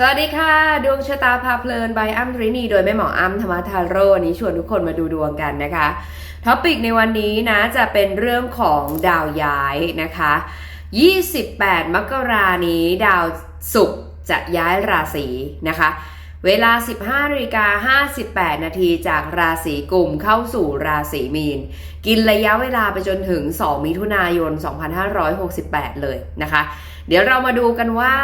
สวัสดีค่ะ ดวงชะตาพาเพลิน by อ้ำทรินี โดยแม่หมออ้ำธรรมทาโร่นี้ชวนทุกคนมาดูดวงกันนะคะท็อปิกในวันนี้นะจะเป็นเรื่องของดาวย้ายนะคะ 28 มกรานี้ดาวศุกร์จะย้ายราศีนะคะ เวลา 15นาฬิกา58 นาทีจากราศีกลุ่มเข้าสู่ราศีมีน กินระยะเวลาไปจนถึง 2 มิถุนายน 2568 เลยนะคะ เดี๋ยวเรามาดูกันว่า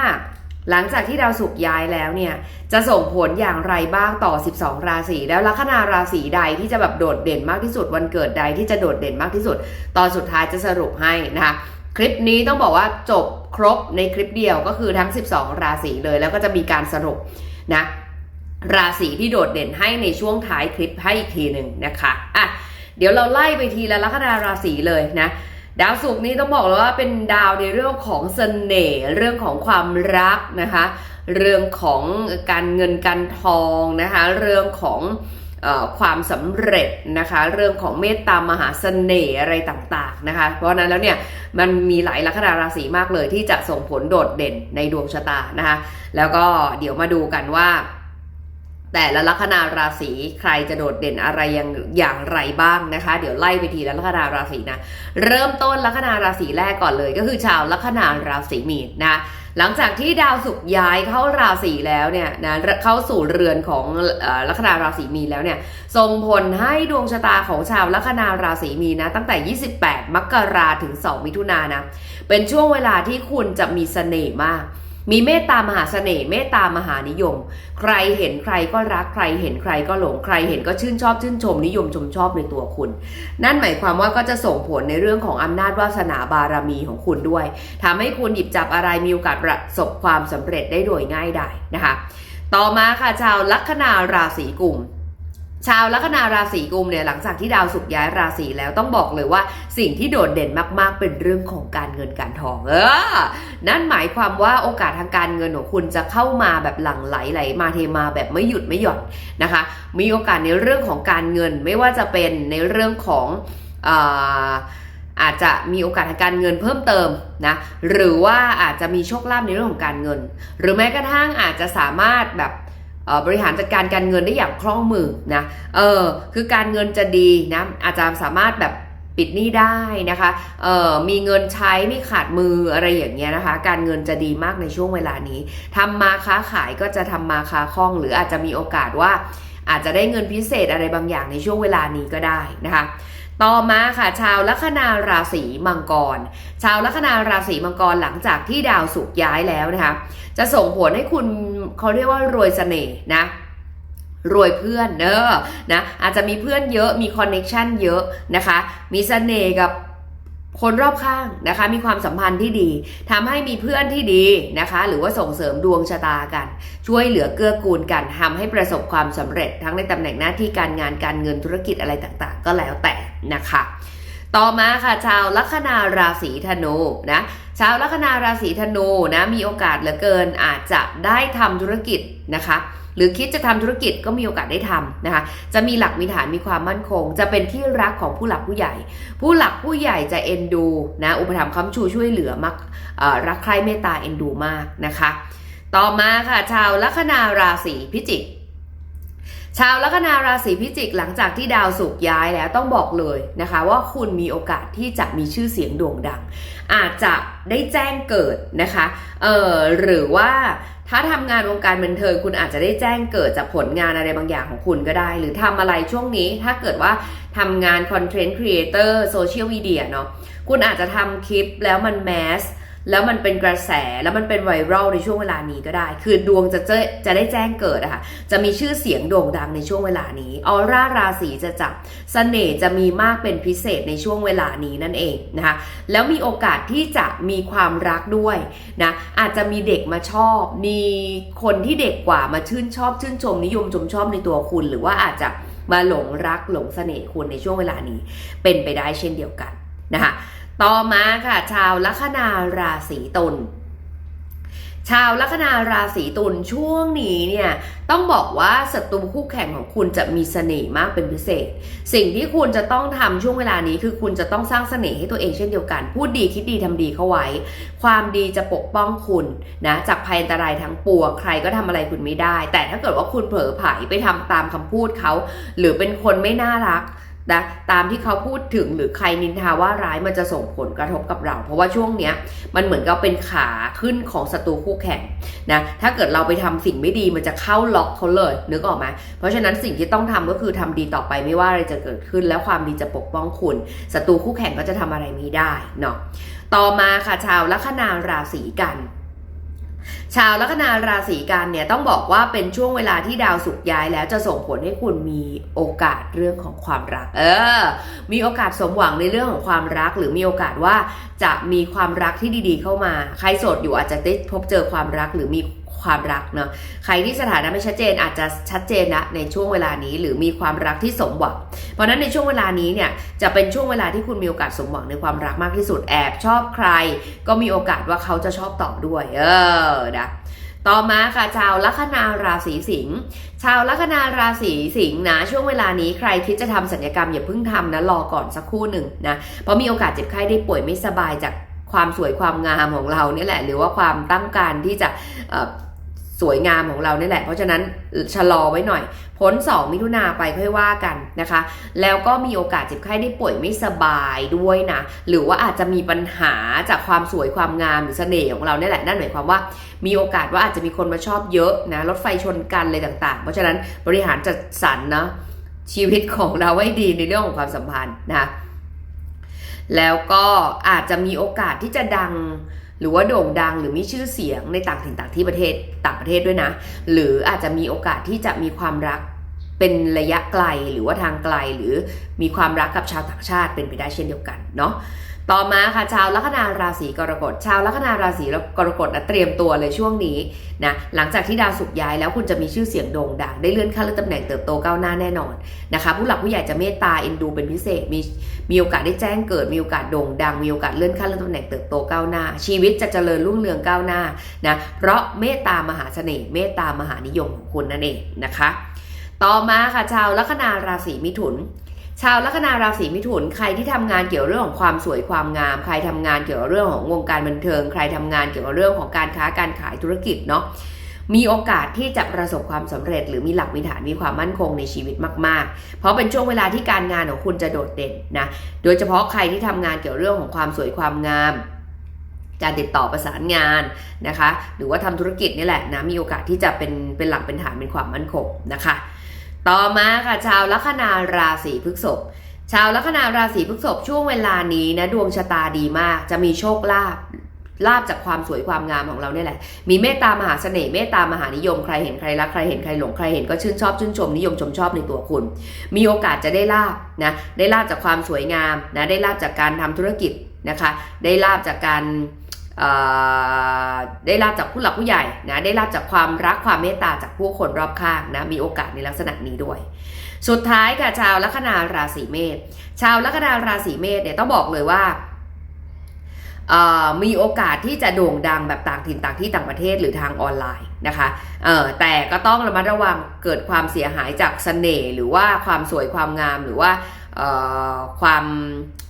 หลังจากที่ดาวศุกร์ย้ายแล้วเนี่ย จะส่งผลอย่างไรบ้างต่อ 12 ราศีแล้วลัคนาราศีใดที่จะแบบโดดเด่นมากที่สุด วันเกิดใดที่จะโดดเด่นมากที่สุด ตอนสุดท้ายจะสรุปให้นะคะคลิปนี้ต้องบอกว่าจบครบในคลิปเดียวก็คือทั้ง 12 ราศีเลยแล้วก็จะมีการสรุปนะราศีที่โดดเด่นให้ในช่วงท้ายคลิปให้อีกทีหนึ่งนะคะอะเดี๋ยวเราไล่ไปทีละลัคนาราศีเลยนะ ดาวศุกร์นี้ต้องบอกเลยว่าเป็นดาวในเรื่องของเสน่ห์เรื่องของความรักนะคะ เรื่องของการเงินการทองนะคะ เรื่องของอความสำเร็จนะคะ เรื่องของเมตตามหาเสน่ห์อะไรต่างๆนะคะ เพราะฉะนั้นแล้วเนี่ยมันมีหลายลัคนาราศีมากเลยที่จะส่งผลโดดเด่นในดวงชะตานะคะ แล้วก็เดี๋ยวมาดูกันว่า แต่ละลัคนาราศีใครจะโดดเด่นอะไรอย่างอย่างไรบ้างนะคะ เดี๋ยวไล่ไปทีละลัคนาราศีนะเริ่มต้นลัคนาราศีแรกก่อนเลย ก็คือชาวลัคนาราศีมีนนะหลังจากที่ดาวศุกร์ย้ายเข้าราศีแล้วเนี่ยนะเข้าสู่เรือนของลัคนาราศีมีนแล้วเนี่ยส่งผลให้ดวงชะตาของชาวลัคนาราศีมีนนะตั้งแต่ 28 มกราถึง 2 มิถุนายนนะเป็นช่วงเวลาที่คุณจะมีเสน่ห์มาก มีเมตตามหาเสน่ห์เมตตามหานิยม ใครเห็นใครก็รักใครเห็นใครก็หลงใครเห็นก็ชื่นชอบชื่นชมนิยมชมชอบในตัวคุณ นั่นหมายความว่าก็จะส่งผลในเรื่องของอำนาจวาสนาบารมีของคุณด้วยทำให้คุณหยิบจับอะไรมีโอกาสประสบความสำเร็จได้โดยง่ายได้นะคะ ต่อมาค่ะชาวลัคนาราศีกุม ชาวลัคนาราศีกุมเนี่ยหลังจากที่ดาวศุกร์ย้ายราศีแล้วต้องบอกเลยว่า สิ่งที่โดดเด่นมาก ๆ เป็นเรื่องของการเงินการทองเออนั่นหมายความว่าโอกาสทางการเงินของคุณจะเข้ามาแบบหลั่งไหลไหลมาเทมาแบบไม่หยุดไม่หย่อนนะคะ มีโอกาสในเรื่องของการเงินไม่ว่าจะเป็นในเรื่องของอาอาจจะมีโอกาสทางการเงินเพิ่มเติมนะหรือว่าอาจจะมีโชคลาภในเรื่องของการเงิน หรือแม้กระทั่งอาจจะสามารถแบบ บริหารจัดการการเงินได้อย่างคล่องมือนะเออคือการเงินจะดีนะอาจจะสามารถแบบปิดหนี้ได้นะคะเออมีเงินใช้ไม่ขาดมืออะไรอย่างเงี้ยนะคะ การเงินจะดีมากในช่วงเวลานี้ทำมาค้าขายก็จะทำมาค้าคล่อง หรืออาจจะมีโอกาสว่า อาจจะได้เงินพิเศษอะไรบางอย่างในช่วงเวลานี้ก็ได้นะคะ ต่อมาค่ะ ชาวลัคนาราศีมังกร ชาวลัคนาราศีมังกรหลังจากที่ดาวศุกย้ายแล้วนะคะ จะส่งผลให้คุณเขาเรียกว่ารวยเสน่ห์นะรวยเพื่อนเนอะนะอาจจะมีเพื่อนเยอะมีคอนเน็ชันเยอะนะคะ มีเสน่ห์กับคนรอบข้างนะคะ มีความสัมพันธ์ที่ดีทำให้มีเพื่อนที่ดีนะคะ หรือว่าส่งเสริมดวงชะตากัน ช่วยเหลือเกื้อกูลกันทำให้ประสบความสำเร็จทั้งในตำแหน่งหน้าที่การงานการเงินธุรกิจอะไรต่างๆ ก็แล้วแต่ นะคะต่อมาค่ะชาวลัคนาราศีธนูนะชาวลัคนาราศีธนูนะมีโอกาสเหลือเกินอาจจะได้ทำธุรกิจนะคะ หรือคิดจะทำธุรกิจก็มีโอกาสได้ทำนะคะ จะมีหลักมีฐานมีความมั่นคง จะเป็นที่รักของผู้หลักผู้ใหญ่ ผู้หลักผู้ใหญ่จะเอ็นดูนะอุปถัมภ์ค้ำชูช่วยเหลือมักรักใคร่เมตตาเอ็นดูมากนะคะ ต่อมาค่ะชาวลัคนาราศีพิจิก ชาวลัคนาราศีพิจิกหลังจากที่ดาวศุกร์ย้ายแล้วต้องบอกเลยนะคะ ว่าคุณมีโอกาสที่จะมีชื่อเสียงโด่งดัง อาจจะได้แจ้งเกิดนะคะเออหรือว่าถ้าทำงานวงการบันเทิงคุณอาจจะได้แจ้งเกิดจากผลงานอะไรบางอย่างของคุณก็ได้ หรือทำอะไรช่วงนี้ ถ้าเกิดว่าทำงานคอนเทนต์ครีเอเตอร์โซเชียลมีเดียเนาะคุณอาจจะทำคลิปแล้วมันแมส แล้วมันเป็นกระแสแล้วมันเป็นไวรัลในช่วงเวลานี้ก็ได้ คือดวงจะเจจะได้แจ้งเกิดอะค่ะจะมีชื่อเสียงโด่งดังในช่วงเวลานี้ออร่าราศีจะจับเสน่ห์จะมีมากเป็นพิเศษในช่วงเวลานี้นั่นเองนะคะแล้วมีโอกาสที่จะมีความรักด้วยนะอาจจะมีเด็กมาชอบ มีคนที่เด็กกว่ามาชื่นชอบชื่นชมนิยมชมชอบในตัวคุณหรือว่าอาจจะมาหลงรักหลงเสน่ห์คุณในช่วงเวลานี้ เป็นไปได้เช่นเดียวกันนะคะ ต่อมาค่ะ ชาวลัคนาราศีตุลชาวลัคนาราศีตุลช่วงนี้เนี่ยต้องบอกว่าศัตรูคู่แข่งของคุณจะมีเสน่ห์มากเป็นพิเศษ สิ่งที่คุณจะต้องทำช่วงเวลานี้คือคุณจะต้องสร้างเสน่ห์ให้ตัวเองเช่นเดียวกัน พูดดีคิดดีทำดีเข้าไว้ ความดีจะปกป้องคุณนะจากภัยอันตรายทั้งปวงใครก็ทำอะไรคุณไม่ได้ แต่ถ้าเกิดว่าคุณเผลอไผลไปทำตามคำพูดเขา หรือเป็นคนไม่น่ารัก นะตามที่เขาพูดถึงหรือใครนินทาว่าร้ายมันจะส่งผลกระทบกับเรา เพราะว่าช่วงเนี้ยมันเหมือนกับเป็นขาขึ้นของศัตรูคู่แข่งนะถ้าเกิดเราไปทำสิ่งไม่ดีมันจะเข้าล็อกเขาเลยนึกออกไหมเพราะฉะนั้นสิ่งที่ต้องทำก็คือทำดีต่อไปไม่ว่าอะไรจะเกิดขึ้น แล้วความดีจะปกป้องคุณศัตรูคู่แข่งก็จะทำอะไรไม่ได้เนาะต่อมาค่ะชาวลัคนาราศีกัน ชาวลัคนาราศีกันเนี่ยต้องบอกว่าเป็นช่วงเวลาที่ดาวสุกย้ายแล้วจะส่งผลให้คุณมีโอกาสเรื่องของความรัก เออ มีโอกาสสมหวังในเรื่องของความรัก หรือมีโอกาสว่าจะมีความรักที่ดีๆ เข้ามา ใครโสดอยู่อาจจะได้พบเจอความรักหรือมี ความรักเนาะใครที่สถานะไม่ชัดเจนอาจจะชัดเจนนะในช่วงเวลานี้หรือมีความรักที่สมหวังเพราะนั้นในช่วงเวลานี้เนี่ยจะเป็นช่วงเวลาที่คุณมีโอกาสสมหวังในความรักมากที่สุดแอบชอบใคร ก็มีโอกาสว่าเขาจะชอบต่อด้วย เออนะต่อมาค่ะชาวลัคนาราศีสิงห์ชาวลัคนาราศีสิงห์นะช่วงเวลานี้ใครคิดจะทำสัญญกรรมอย่าเพิ่งทำนะรอก่อนสักครู่หนึ่งนะเพราะมีโอกาสเจ็บไข้ได้ป่วยไม่สบายจากความสวยความงามของเราเนี่ยแหละ หรือว่าความตั้งการที่จะ สวยงามของเราเนี่ยแหละ เพราะฉะนั้นชะลอไว้หน่อยพ้น2มิถุนาไปค่อยว่ากันนะคะ แล้วก็มีโอกาสเจ็บไข้ได้ป่วยไม่สบายด้วยนะ หรือว่าอาจจะมีปัญหาจากความสวยความงามหรือเสน่ห์ของเราเนี่ยแหละ นั่นหมายความว่า มีโอกาสว่าอาจจะมีคนมาชอบเยอะนะ รถไฟชนกันอะไรต่าง ๆ เพราะฉะนั้นบริหารจัดสรรนะชีวิตของเราไว้ดีในเรื่องของความสัมพันธ์นะแล้วก็อาจจะมีโอกาสที่จะดัง หรือว่าโด่งดังหรือมีชื่อเสียงในต่างถิ่นต่างที่ประเทศต่างประเทศด้วยนะ หรืออาจจะมีโอกาสที่จะมีความรักเป็นระยะไกลหรือว่าทางไกลหรือมีความรักกับชาวต่างชาติเป็นไปได้เช่นเดียวกันเนาะ ต่อมาค่ะชาวลัคนาราศีกรกฎชาวลัคนาราศีกรกฎนะเตรียมตัวเลยช่วงนี้นะหลังจากที่ดาวศุกย้ายแล้วคุณจะมีชื่อเสียงโด่งดังได้เลื่อนขั้นเลื่อนตำแหน่งเติบโตก้าวหน้าแน่นอนนะคะ ผู้หลักผู้ใหญ่จะเมตตาเอ็นดูเป็นพิเศษมีมีโอกาสได้แจ้งเกิดมีโอกาสโด่งดัง มีโอกาสเลื่อนขั้นเลื่อนตำแหน่งเติบโตก้าวหน้า ชีวิตจะเจริญรุ่งเรืองก้าวหน้านะเพราะเมตตามหาเสน่ห์เมตตามหานิยมของคุณนั่นเองนะคะ ต่อมาค่ะชาวลัคนาราศีมิถุน ชาวลัคนาราศีมิถุนใครที่ทำงานเกี่ยวเรื่องของความสวยความงาม ใครทำงานเกี่ยวกับเรื่องของวงการบันเทิง ใครทำงานเกี่ยวกับเรื่องของการค้าการขายธุรกิจเนาะมีโอกาสที่จะประสบความสำเร็จ หรือมีหลักมีฐานมีความมั่นคงในชีวิตมาก ๆ เพราะเป็นช่วงเวลาที่การงานของคุณจะโดดเด่นนะโดยเฉพาะใครที่ทำงานเกี่ยวเรื่องของความสวยความงามการติดต่อประสานงานนะคะ หรือว่าทำธุรกิจนี่แหละนะมีโอกาสที่จะเป็นเป็นหลักเป็นฐานเป็นความมั่นคงนะคะ ต่อมาค่ะชาวลัคนาราศีพฤษภชาวลัคนาราศีพฤษภช่วงเวลานี้นะดวงชะตาดีมาก จะมีโชคลาภลาบจากความสวยความงามของเราเนี่ยแหละ มีเมตตามหาเสน่ห์เมตตามหานิยมใครเห็นใครรักใครเห็นใครหลงใครเห็นก็ชื่นชอบชื่นชมนิยมชมชอบในตัวคุณ มีโอกาสจะได้ลาบนะได้ลาบจากความสวยงามนะได้ลาบจากการทำธุรกิจนะคะ ได้ลาบจากการ ได้ลาบจากผู้หลักผู้ใหญ่นะได้ลาบจากความรักความเมตตาจากผู้คนรอบข้างนะมีโอกาสในลักษณะนี้ด้วย สุดท้ายค่ะชาวลัคนาราศีเมษชาวลัคนาราศีเมษเนี่ยต้องบอกเลยว่ามีโอกาสที่จะโด่งดังแบบต่างถิ่นต่างที่ต่างประเทศหรือทางออนไลน์นะคะแต่ก็ต้องระมัดระวังเกิดความเสียหายจากเสน่ห์หรือว่าความสวยความงามหรือว่าความ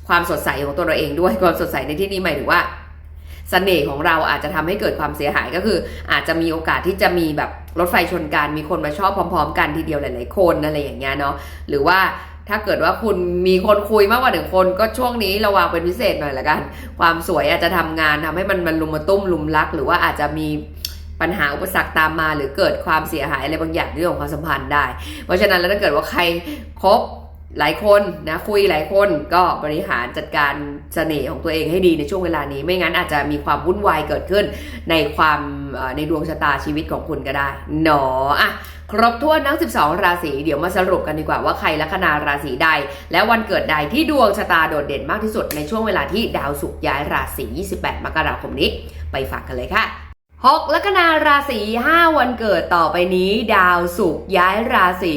ความสดใสของตัวเราเองด้วยความสดใสในที่นี้หมายถึงว่า สน่ห์ของเราอาจจะทำให้เกิดความเสียหายก็คือ อาจจะมีโอกาสที่จะมีแบบรถไฟชนกันมีคนมาชอบพร้อม ๆ กันทีเดียวหลายๆคนอะไรอย่างเงี้ยเนาะหรือว่าถ้าเกิดว่าคุณมีคนคุยมากกว่าหนึ่งคนก็ช่วงนี้ระวังเป็นพิเศษหน่อยละกัน ความสวยอาจจะทำงานทำให้มันมันลุมมาตุ้มลุมรัก หรือว่าอาจจะมีปัญหาอุปสรรคตามมา หรือเกิดความเสียหายอะไรบางอย่างเรื่องของความสัมพันธ์ได้ เพราะฉะนั้นแล้วถ้าเกิดว่าใครคบ หลายคนนะคุยหลายคนก็บริหารจัดการเสน่ห์ของตัวเองให้ดีในช่วงเวลานี้ ไม่งั้นอาจจะมีความวุ่นวายเกิดขึ้นในความในดวงชะตาชีวิตของคุณก็ได้หนออะครบถ้วนทั้ง 12 ราศีเดี๋ยวมาสรุปกันดีกว่าว่าใครลัคนาราศีใด และวันเกิดใดที่ดวงชะตาโดดเด่นมากที่สุดในช่วงเวลาที่ดาวศุกร์ย้ายราศี 28 มกราคมนี้ ไปฝากกันเลยค่ะ หกลัคนาราศี 5 วันเกิดต่อไปนี้ ดาวศุกร์ย้ายราศี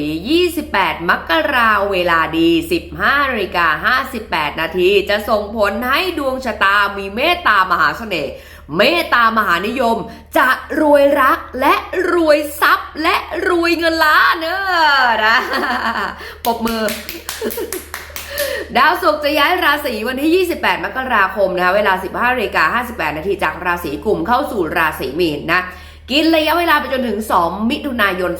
28 มกราเวลาดี 15นาฬิกา58 นาที จะส่งผลให้ดวงชะตามีเมตตามหาเสน่ห์เมตตามหานิยม จะรวยรักและรวยทรัพย์และรวยเงินล้านเนอะนะปบมือ ดาวศุกร์จะย้ายราศีวันที่ 28 มกราคมนะคะ เวลา 15นาฬิกา58 นาทีจากราศีกลุ่มเข้าสู่ราศีมีนนะ กินระยะเวลาไปจนถึง 2 มิถุนายน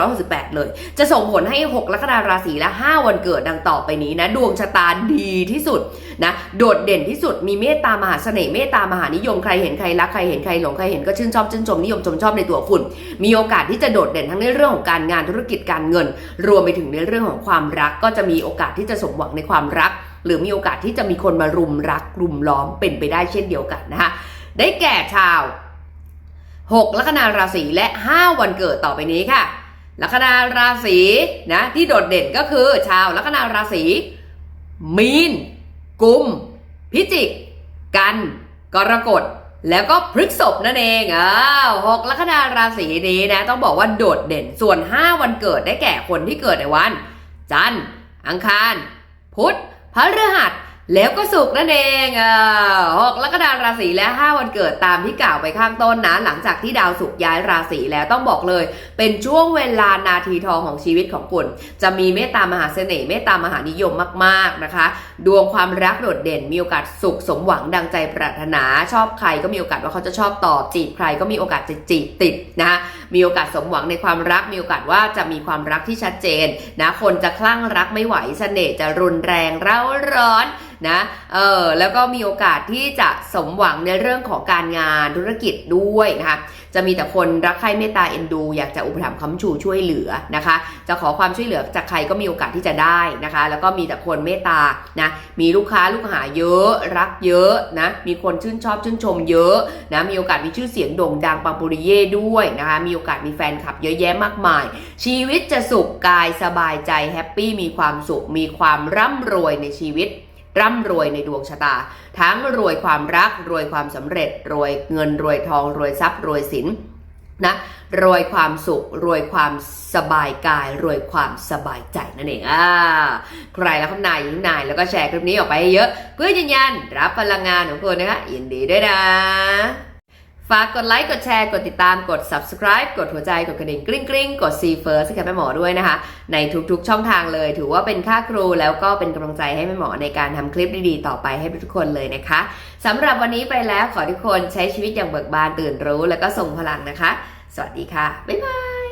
2568 เลย จะส่งผลให้ 6 ลัคนาราศีและ 5 วันเกิดดังต่อไปนี้นะ ดวงชะตาดีที่สุดนะ โดดเด่นที่สุด มีเมตตามหาเสน่ห์เมตตามหานิยม ใครเห็นใครรัก ใครเห็นใครหลง ใครเห็นก็ชื่นชอบชื่นชมนิยมชมชอบในตัวคุณ มีโอกาสที่จะโดดเด่นทั้งในเรื่องของการงานธุรกิจการเงิน รวมไปถึงในเรื่องของความรัก ก็จะมีโอกาสที่จะสมหวังในความรัก หรือมีโอกาสที่จะมีคนมารุมรักรุมล้อมเป็นไปได้เช่นเดียวกันนะคะได้แก่ชาว 6ลัคนาราศีและ 5 วันเกิดต่อไปนี้ค่ะ ลัคนาราศีนะที่โดดเด่นก็คือชาวลัคนาราศีมีน กุม พิจิก กัน กรกฎแล้วก็พฤกษภนั่นเองอ้าวหกลัคนาราศีนี้นะ ต้องบอกว่าโดดเด่นส่วน 5 วันเกิดได้แก่คนที่เกิดในวัน จันทร์อังคาร พุธพฤหัส แล้วก็สุกนั่นเองเออหกลัคนาราศีและ 5 วันเกิดตามที่กล่าวไปข้างต้นนะ หลังจากที่ดาวสุกย้ายราศีแล้วต้องบอกเลย เป็นช่วงเวลานาทีทองของชีวิตของคุณจะมีเมตตามหาเสน่ห์เมตตามหานิยมมากๆนะคะ ดวงความรักโดดเด่นมีโอกาสสุขสมหวังดังใจปรารถนาชอบใครก็มีโอกาสว่าเขาจะชอบตอบจีบใครก็มีโอกาสจะจีบติดนะคะ มีโอกาสสมหวังในความรักมีโอกาสว่าจะมีความรักที่ชัดเจนนะคนจะคลั่งรักไม่ไหวเสน่ห์จะรุนแรงเร้าร้อนนะเออแล้วก็มีโอกาสที่จะสมหวังในเรื่องของการงานธุรกิจด้วยนะคะจะมีแต่คนรักใคร่เมตตาเอ็นดู อยากจะอุปถัมภ์ค้ำชูช่วยเหลือนะคะจะขอความช่วยเหลือจากใครก็มีโอกาสที่จะได้นะคะ แล้วก็มีแต่คนเมตตานะมีลูกค้าลูกหาเยอะ รักเยอะนะมีคนชื่นชอบชื่นชมเยอะนะมีโอกาสมีชื่อเสียงโด่งดังปังปุริเย่ด้วยนะคะมีโอกาสมีแฟนคลับเยอะแยะมากมาย ชีวิตจะสุขกายสบายใจแฮปปี้มีความสุขมีความร่ำรวยในชีวิตร่ำรวยในดวงชะตา ทั้งรวยความรักรวยความสำเร็จ รวยเงินรวยทองรวยทรัพย์รวยสิน นะรวยความสุข รวยความสบายกาย รวยความสบายใจนั่นเองอ่าใครแล้วคำนายยิงนายแล้วก็แชร์คลิปนี้ออกไปให้เยอะ เพื่อยืนยันรับพลังงานของคุณนะคะยินดีด้วยนะ ฝากกดไลค์ กดแชร์ กดติดตาม กด subscribe กดหัวใจ กดกระดิ่งกริ๊งกริ๊งกด see first ให้กับแม่หมอด้วยนะคะ ในทุกๆช่องทางเลย ถือว่าเป็นค่าครูแล้วก็เป็นกำลังใจให้แม่หมอในการทำคลิปดีๆ ต่อไปให้ทุกคนเลยนะคะสำหรับวันนี้ไปแล้วขอทุกคนใช้ชีวิตอย่างเบิกบานตื่นรู้ แล้วก็ส่งพลังนะคะ สวัสดีค่ะ บ๊ายบาย